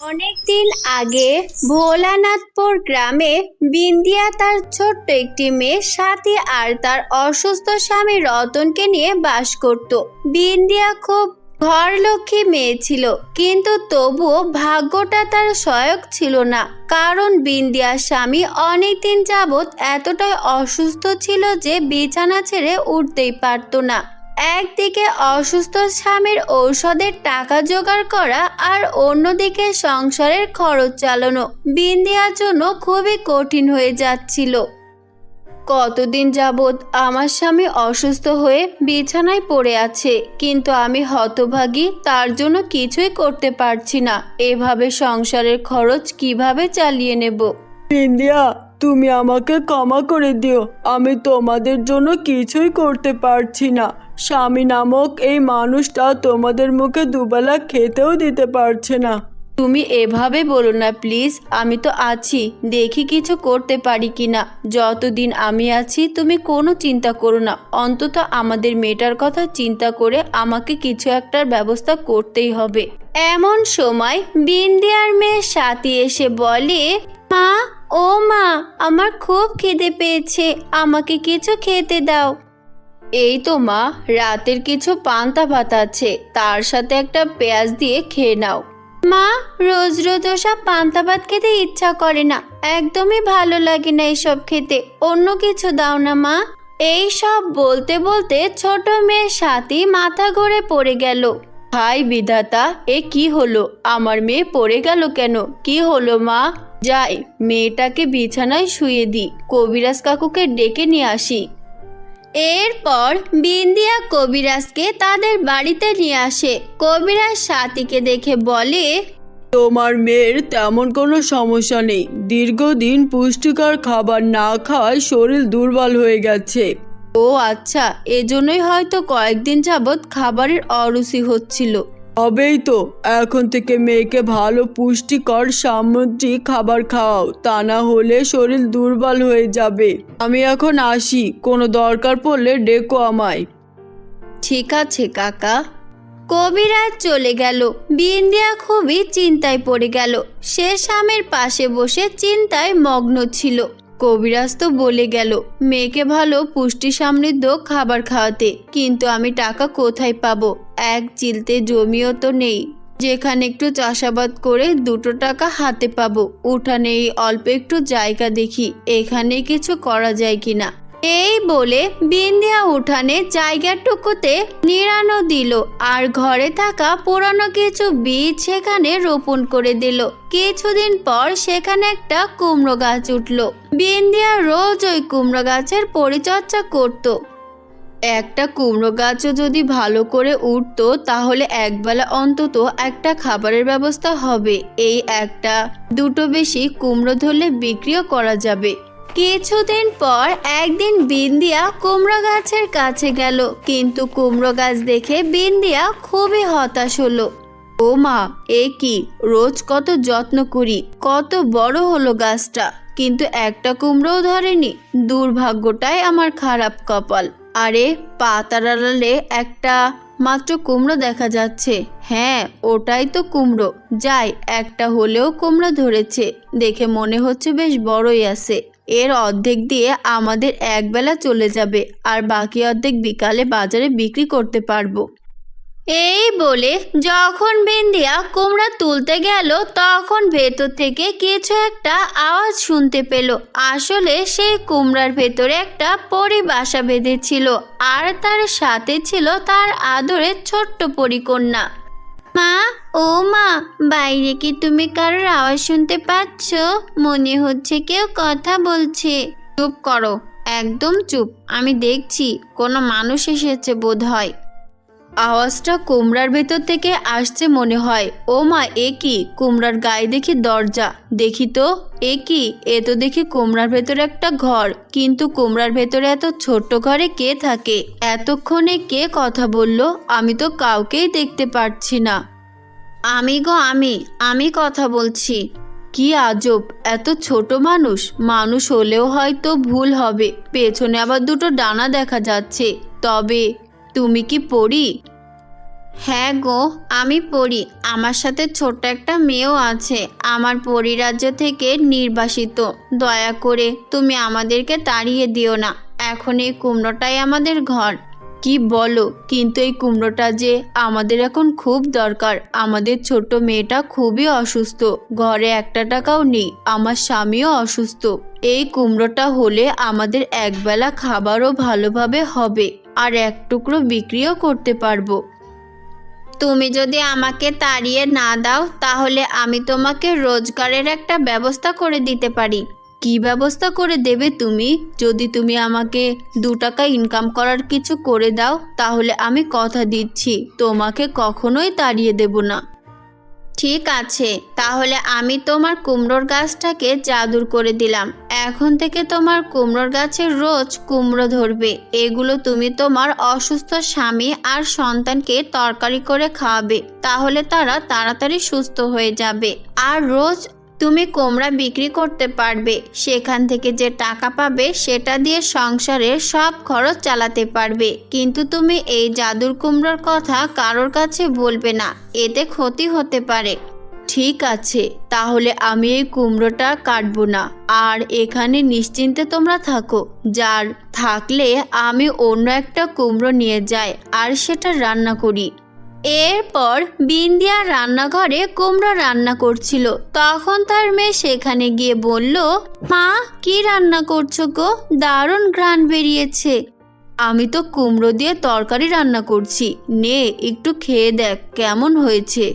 অনেকদিন আগে ভোলানাথপুর গ্রামে বিন্দিয়া তার ছোট্ট একটি মেয়ে সাথী আর তার অসুস্থ স্বামী রতনকে নিয়ে বাস করত। বিন্দিয়া খুব ঘরলক্ষ্মী মেয়ে ছিল, কিন্তু তবুও ভাগ্যটা তার সহায়ক ছিল না, কারণ বিন্দিয়ার স্বামী অনেকদিন যাবৎ এতটাই অসুস্থ ছিল যে বিছানা ছেড়ে উঠতেই পারতো না। একদিকে অসুস্থ স্বামীর ঔষধের টাকা জোগাড় করা আর অন্যদিকে সংসারের খরচ চালানো বিন্দিয়ার জন্য খুবই কঠিন হয়ে যাচ্ছিল। কতদিন যাবৎ আমার স্বামী অসুস্থ হয়ে বিছানায় পড়ে আছে, কিন্তু আমি হতভাগী তার জন্য কিছুই করতে পারছি না। এভাবে সংসারের খরচ কীভাবে চালিয়ে নেব? ইন্ডিয়া তুমি আমাকে ক্ষমা করে দিও। আমি তোমাদের জন্য কিছুই করতে পারছি না। স্বামী নামক এই মানুষটা তোমাদের মুখে দুবেলা খেতেও দিতে পারছে না। তুমি এভাবে বলো না, প্লিজ। আমি তো আছি। দেখি কিছু করতে পারি কি না যতদিন আমি আছি, তুমি কোনো চিন্তা করো না। অন্তত আমাদের মেয়েটার কথা চিন্তা করে আমাকে কিছু একটার ব্যবস্থা করতেই হবে। এমন সময় বিন্দিয়ার মেয়ে সাথী এসে বলে, মা ও মা আমার খুব খিদে পেয়েছে। আমাকে কিছু খেতে দাও। এই তো মা রাতের কিছু পান্তা ভাত আছে। তার সাথে একটা পেঁয়াজ দিয়ে খেয়ে নাও। মা রোজ রোজ ওসব পান্তা ভাত খেতে ইচ্ছা করে না। একদমই ভালো লাগে না এসব খেতে। অন্য কিছু দাও না মা। এই সব বলতে বলতে ছোট মেয়ের সাথে মাথা ঘুরে পড়ে গেল। হাই বিধাতা, এ কি হলো? আমার মেয়ে পড়ে গেল কেন? কি হলো মা? যাই, মেয়েটাকে বিছানায় শুয়ে দি, কবিরাজ কাকুকে ডেকে নিয়ে আসি। এরপর বিন্দিয়া কবিরাজকে তাদের বাড়িতে নিয়ে আসে। কবিরাজ সাথীকে দেখে বলে, তোমার মেয়ের তেমন কোনো সমস্যা নেই। দীর্ঘদিন পুষ্টিকর খাবার না খাওয়ায় শরীর দুর্বল হয়ে গেছে। ও আচ্ছা এজন্যই হয়তো কয়েকদিন যাবৎ খাবারের অরুচি হচ্ছিল। হবেই তো এখন থেকে মেয়েকে ভালো পুষ্টিকর সামুদ্রিক খাবার খাওয়াও তা না হলে শরীর দুর্বল হয়ে যাবে। আমি এখন আসি কোনো দরকার পড়লে ডেকো আমায়। ঠিক আছে কাকা। কবিরাজ চলে গেল। বিন্দিয়া খুবই চিন্তায় পড়ে গেল। সে স্বামীর পাশে বসে চিন্তায় মগ্ন ছিল। কবিরাজ তো বলে গেল, মেয়েকে ভালো পুষ্টি সমৃদ্ধ খাবার খাওয়াতে, কিন্তু আমি টাকা কোথায় পাবো? এক চিলতে জমিও তো নেই। যেখানে একটু চাষাবাদ করে দুটো টাকা হাতে পাবো। উঠানে অল্প একটু জায়গা দেখি, এখানে কিছু করা যায় কিনা? এই বলে বিন্দিয়া উঠানে জায়গাটুকুতে নিড়ানো দিল আর ঘরে থাকা পুরানো কিছু বীজ সেখানে রোপণ করে দিল। কিছুদিন পর সেখানে একটা কুমড়ো গাছ উঠল। বিন্দিয়া রোজ ওই কুমড়ো গাছের পরিচর্যা করত। একটা কুমড়ো গাছও যদি ভালো করে উঠতো, তাহলে একবেলা অন্তত একটা খাবারের ব্যবস্থা হবে। এই একটা, দুটো বেশি কুমড়ো ধরলে বিক্রিও করা যাবে। কিছুদিন পর একদিন বিন্দিয়া কুমড়ো গাছের কাছে গেল। কিন্তু কুমড়ো গাছ দেখে বিন্দিয়া খুবই হতাশ হলো। ও মা, এ কি? রোজ কত যত্ন করি, কত বড় হলো গাছটা। কিন্তু একটা কুমড়োও ধরেনি, দুর্ভাগ্যটাই আমার খারাপ কপাল। আরে, পাতার আড়ালে একটা মাত্র কুমড়ো দেখা যাচ্ছে। হ্যাঁ ওটাই তো কুমড়ো। যাই, একটা হলেও কুমড়ো ধরেছে। দেখে মনে হচ্ছে বেশ বড়ই আছে। এর অর্ধেক দিয়ে আমাদের একবেলা চলে যাবে, আর বাকি অর্ধেক বিকালে বাজারে বিক্রি করতে পারব। এই বলে যখন বিন্দিয়া কুমড়া তুলতে গেল, তখন ভেতর থেকে কিছু একটা আওয়াজ শুনতে পেল। আসলে সেই কুমড়ার ভেতরে একটা পরি বাসা বেঁধেছিল, আর তার সাথে ছিল তার আদরের ছোট্ট পরিকন্যা। মা ও মা, বাইরে কি তুমি কারোর আওয়াজ শুনতে পাচ্ছ? মনে হচ্ছে কেউ কথা বলছে। চুপ করো, একদম চুপ। আমি দেখছি কোনো মানুষ এসেছে বোধ হয় আওয়াজটা কুমড়ার ভেতর থেকে আসছে মনে হয়। ও মা, এ কি? কুমড়ার গায়ে দেখি দরজা। দেখি তো, এ কি? এ তো দেখি কুমড়ার ভেতরে একটা ঘর। কিন্তু কুমড়ার ভেতরে এত ছোট্ট ঘরে কে থাকে? এতক্ষণে কে কথা বলল? আমি তো কাউকেই দেখতে পারছি না। আমি গো, আমি আমি কথা বলছি। কি আজব, এত ছোট মানুষ। মানুষ হলেও হয়তো ভুল হবে। পেছনে আবার দুটো ডানা দেখা যাচ্ছে। তবে, তুমি কি পড়ি? হ্যাঁ গো, আমি পড়ি। আমার সাথে ছোট্ট একটা মেয়েও আছে। আমার পরিরাজ্য থেকে নির্বাসিত। দয়া করে তুমি আমাদেরকে তাড়িয়ে দিও না। এখন এই কুমড়োটাই আমাদের ঘর। কি বলো? কিন্তু এই কুমড়োটা যে আমাদের এখন খুব দরকার। আমাদের ছোট মেয়েটা খুবই অসুস্থ। ঘরে একটা টাকাও নেই। আমার স্বামীও অসুস্থ। এই কুমড়োটা হলে আমাদের একবেলা খাবারও ভালোভাবে হবে আর এক টুকরো বিক্রিও করতে পারব। তুমি যদি আমাকে তাড়িয়ে না দাও, তাহলে আমি তোমাকে রোজগারের একটা ব্যবস্থা করে দিতে পারি। কি ব্যবস্থা করে দেবে তুমি? যদি তুমি আমাকে দু টাকা ইনকাম করার কিছু করে দাও, তাহলে আমি কথা দিচ্ছি। তোমাকে কখনোই তাড়িয়ে দেব না। ঠিক আছে, তাহলে আমি তোমার কুমড়োর গাছটাকে জাদুর করে দিলাম। এখন থেকে তোমার কুমড়োর গাছের রোজ কুমড়ো ধরবে। এগুলো তুমি তোমার অসুস্থ স্বামী আর সন্তানকে তরকারি করে খাওয়াবে। তাহলে তারা তাড়াতাড়ি সুস্থ হয়ে যাবে। আর রোজ তুমি কুমড়া বিক্রি করতে পারবে। সেখান থেকে যে টাকা পাবে, সেটা দিয়ে সংসারের সব খরচ চালাতে পারবে। কিন্তু তুমি এই জাদুর কুমড়োর কথা কারোর কাছে বলবে না। এতে ক্ষতি হতে পারে। ঠিক আছে, তাহলে আমি এই কুমড়োটা কাটবো না। আর এখানে নিশ্চিন্তে তোমরা থাকো। যার থাকলে আমি অন্য একটা কুমড়ো নিয়ে যাই, আর সেটা রান্না করি। এরপর বিন্দিয়া রান্নাঘরে কুমড়ো রান্না করছিল। তখন তার মেয়ে সেখানে গিয়ে বলল, মা, কি রান্না করছ গো? দারুণ ঘ্রাণ বেরিয়েছে। আমি তো কুমড়ো দিয়ে তরকারি রান্না করছি। নে, একটু খেয়ে দেখ কেমন হয়েছে।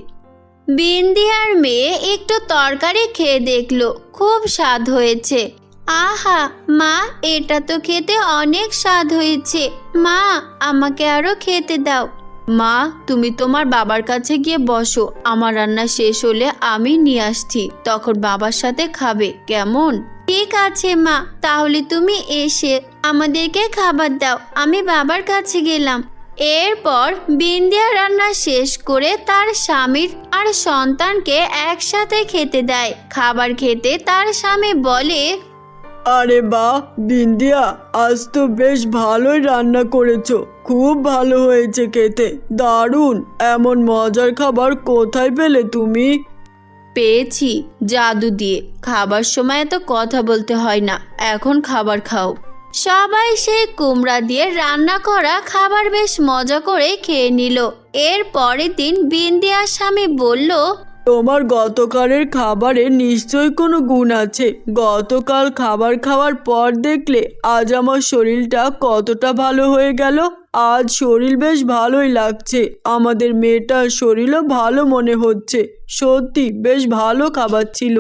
বিন্দিয়ার মেয়ে একটু তরকারি খেয়ে দেখল, খুব স্বাদ হয়েছে। আহা, মা, এটা তো খেতে অনেক স্বাদ হয়েছে। মা, আমাকে আরও খেতে দাও। মা, তুমি তোমার বাবার কাছে গিয়ে বসো। আমার রান্না শেষ হলে আমি নিয়ে আসছি। তখন বাবার সাথে খাবে। কেমন? ঠিক আছে, মা। তাহলে তুমি এসে আমাদেরকে খাবার দাও। আমি বাবার কাছে গেলাম। এরপর বিন্দিয়া রান্না শেষ করে তার স্বামীর আর সন্তানকে একসাথে খেতে দেয়। খাবার খেতে তার স্বামী বলে আরে বাহ বিন্দিয়া আজ তো বেশ ভালোই রান্না করেছ। খুব ভালো হয়েছে খেতে। দারুণ। এমন মজার খাবার কোথায় পেলে তুমি? পেয়েছি, জাদু দিয়ে। খাবার সময় এত কথা বলতে হয় না। এখন খাবার খাও। সবাই সেই কুমড়া দিয়ে রান্না করা খাবার বেশ মজা করে খেয়ে নিল। এর পরের দিন বিন্দিয়ার স্বামী বলল তোমার গতকালের খাবারে নিশ্চয়ই কোনো গুণ আছে। গতকাল খাবার খাওয়ার পর দেখলে আজ আমার শরীরটা কতটা ভালো হয়ে গেল। আজ শরীর বেশ ভালোই লাগছে। আমাদের মেয়েটার শরীরও ভালো মনে হচ্ছে। সত্যি বেশ ভালো খাবার ছিল।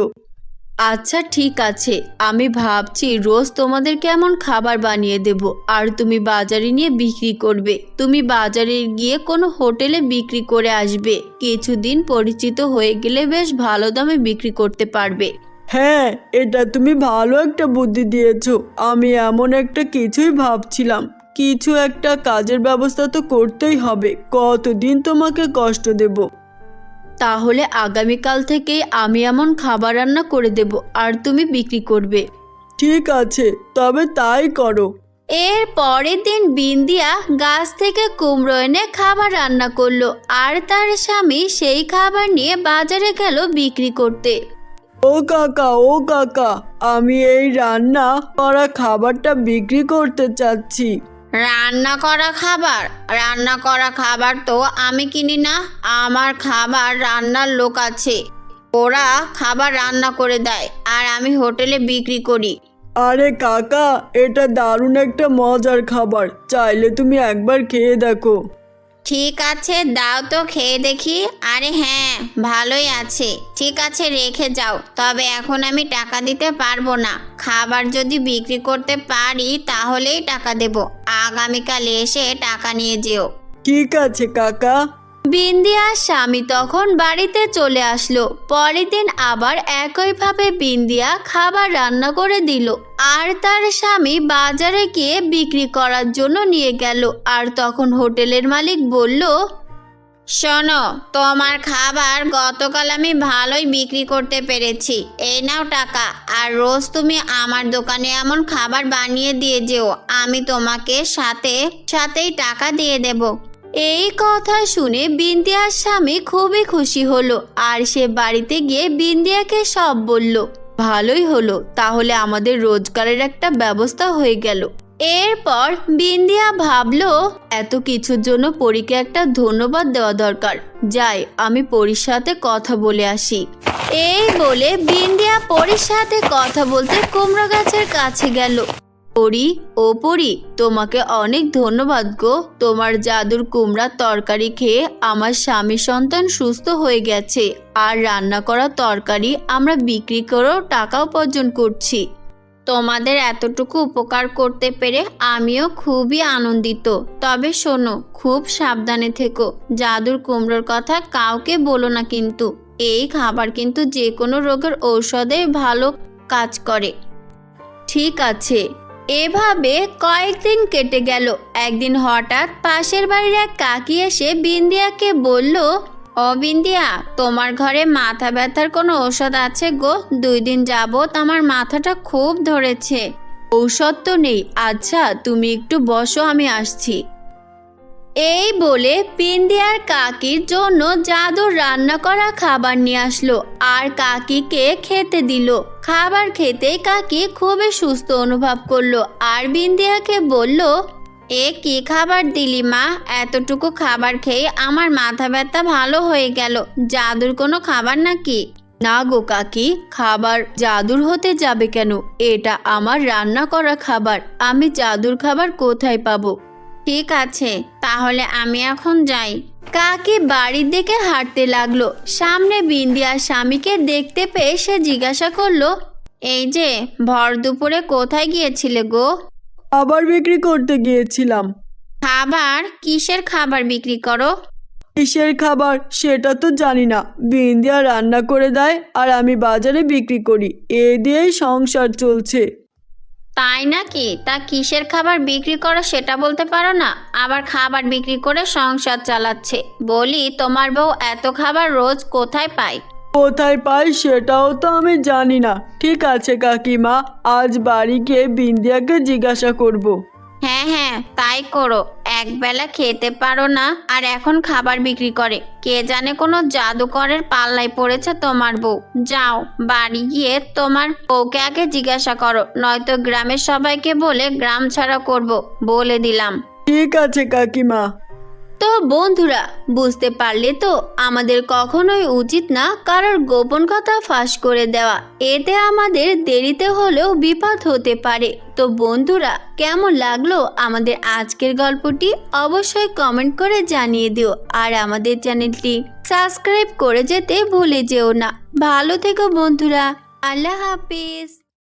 আচ্ছা ঠিক আছে। আমি ভাবছি রোজ তোমাদের কেমন খাবার বানিয়ে দেব, আর তুমি বাজারে নিয়ে বিক্রি করবে। তুমি বাজারে গিয়ে কোনো হোটেলে বিক্রি করে আসবে। কিছুদিন পরিচিত হয়ে গেলে বেশ ভালো দামে বিক্রি করতে পারবে। হ্যাঁ এটা তুমি ভালো একটা বুদ্ধি দিয়েছ। আমি এমন একটা কিছুই ভাবছিলাম। কিছু একটা কাজের ব্যবস্থা তো করতেই হবে। কতদিন তোমাকে কষ্ট দেব? তাহলে আগামীকাল থেকেই আমি এমন খাবার রান্না করে দেব আর তুমি বিক্রি করবে। ঠিক আছে তবে তাই করো। এর পরের দিন বিন্দিয়া গাছ থেকে কুমড়ো এনে খাবার রান্না করল আর তার স্বামী সেই খাবার নিয়ে বাজারে গেল বিক্রি করতে। ও কাকা ও কাকা আমি এই রান্না করা খাবারটা বিক্রি করতে চাচ্ছি। রান্না করা খাবার? রান্না করা খাবার তো আমি কিনি না, আমার খাবার রান্নার লোক আছে। ওরা খাবার রান্না করে দেয়, আর আমি হোটেলে বিক্রি করি। আরে কাকা, এটা দারুণ একটা মজার খাবার। চাইলে তুমি একবার খেয়ে দেখো। ঠিক আছে দাও তো খেয়ে দেখি। আরে হ্যাঁ ভালোই আছে। ঠিক আছে রেখে যাও। তবে এখন আমি টাকা দিতে পারব না। খাবার যদি বিক্রি করতে পারি তাহলেই টাকা দেব। আগামীকাল এসে টাকা নিয়ে যেও। ঠিক আছে কাকা। বিন্দিয়ার স্বামী তখন বাড়িতে চলে আসলো। পরের দিন আবার একইভাবে বিন্দিয়া খাবার রান্না করে দিল। আর তার স্বামী বাজারে গিয়ে বিক্রি করার জন্য নিয়ে গেল। আর তখন হোটেলের মালিক বলল, শোনো, তোমার খাবার গতকাল আমি ভালোই বিক্রি করতে পেরেছি। এই নাও টাকা। আর রোজ তুমি আমার দোকানে এমন খাবার বানিয়ে দিয়ে যেও, আমি তোমাকে সাথে, সাথেই টাকা দিয়ে দেব। এই কথা শুনে বিন্দিয়ার স্বামী খুবই খুশি হলো। আর সে বাড়িতে গিয়ে বিন্দিয়াকে সব বলল ভালোই হলো, তাহলে আমাদের রোজগারের একটা ব্যবস্থা হয়ে গেল। এরপর বিন্দিয়া ভাবলো, এত কিছুর জন্য পরীকে একটা ধন্যবাদ দেওয়া দরকার। যাই, আমি পরীর সাথে কথা বলে আসি। এই বলে বিন্দিয়া পরীর সাথে কথা বলতে কুমড়ো গাছের কাছে গেল। পরি ও পরি, তোমাকে অনেক ধন্যবাদ গো। তোমার জাদুর কুমড়ার তরকারি খেয়ে আমার স্বামী সন্তান সুস্থ হয়ে গেছে। আর রান্না করা তরকারি আমরা বিক্রি করেও টাকা উপার্জন করছি। তোমাদের এতটুকু উপকার করতে পেরে আমিও খুবই আনন্দিত। তবে শোনো, খুব সাবধানে থেকো। জাদুর কুমড়োর কথা কাউকে বলো না কিন্তু। এই খাবার কিন্তু যে কোনো রোগের ঔষধে ভালো কাজ করে। ঠিক আছে। এভাবে কয়েকদিন কেটে গেল। একদিন হঠাৎ পাশের বাড়ির এক কাকি এসে বিন্দিয়াকে বলল ও বিন্দিয়া, তোমার ঘরে মাথা ব্যথার কোনো ঔষধ আছে গো? দুই দিন যাবত আমার মাথাটা খুব ধরেছে। ঔষধ তো নেই। আচ্ছা তুমি একটু বসো, আমি আসছি। এই বলে পিন্দিয়ার কাকির জন্য জাদুর রান্না করা খাবার নিয়ে আসলো আর কাকিকে খেতে দিল। খাবার খেতেই কাকি খুবই সুস্থ অনুভব করল আর বিন্দিয়াকে বলল, এ কি খাবার দিলি মা? এতটুকু খাবার খেয়ে আমার মাথা ব্যথা ভালো হয়ে গেল। জাদুর কোনো খাবার নাকি? না গো কাকি, খাবার জাদুর হতে যাবে কেন? এটা আমার রান্না করা খাবার। আমি জাদুর খাবার কোথায় পাবো? ঠিক আছে তাহলে আমি এখন যাই। কাকি বাড়ির দিকে হাঁটতে লাগল। সামনে বিন্দিয়ার স্বামীকে দেখতে পেয়ে সে জিজ্ঞাসা করল এই যে ভর দুপুরে কোথায় গিয়েছিলে গো? খাবার বিক্রি করতে গিয়েছিলাম। খাবার? কিসের খাবার বিক্রি করো? কিসের খাবার? সেটা তো জানি না। বিন্দিয়া রান্না করে দেয় আর আমি বাজারে বিক্রি করি। এ দিয়েই সংসার চলছে। তাই নাকি? তা কিসের খাবার বিক্রি করো সেটা বলতে পারো না? আবার খাবার বিক্রি করে সংসার চালাচ্ছে। বলি তোমার বউ এত খাবার রোজ কোথায় পায়? কোথায় পাই সেটাও তো আমি জানি না। ঠিক আছে কাকিমা আজ বাড়ি গিয়ে বিন্দিয়াকে জিজ্ঞাসা করব। হ্যাঁ হ্যাঁ তাই করো। একবেলা খেতে পারো না, আর এখন খাবার বিক্রি করে। কে জানে কোনো জাদুকরের পাল্লায় পড়েছে তোমার বউ। যাও, বাড়ি গিয়ে তোমার বউকে আগে জিজ্ঞাসা করো, নয়তো গ্রামের সবাইকে বলে গ্রাম ছাড়া করব, বলে দিলাম। ঠিক আছে কাকিমা। তো বন্ধুরা, বুঝতে পারলে তো আমাদের কখনোই উচিত না কারোর গোপন কথা ফাঁস করে দেওয়া। এতে আমাদের দেরিতে হলেও বিপদ হতে পারে। তো বন্ধুরা, কেমন লাগল আমাদের আজকের গল্পটি? অবশ্যই কমেন্ট করে জানিয়ে দিও। আর আমাদের চ্যানেলটি সাবস্ক্রাইব করে যেতে ভুলে যেও না। ভালো থেকো বন্ধুরা। আল্লাহ হাফিজ।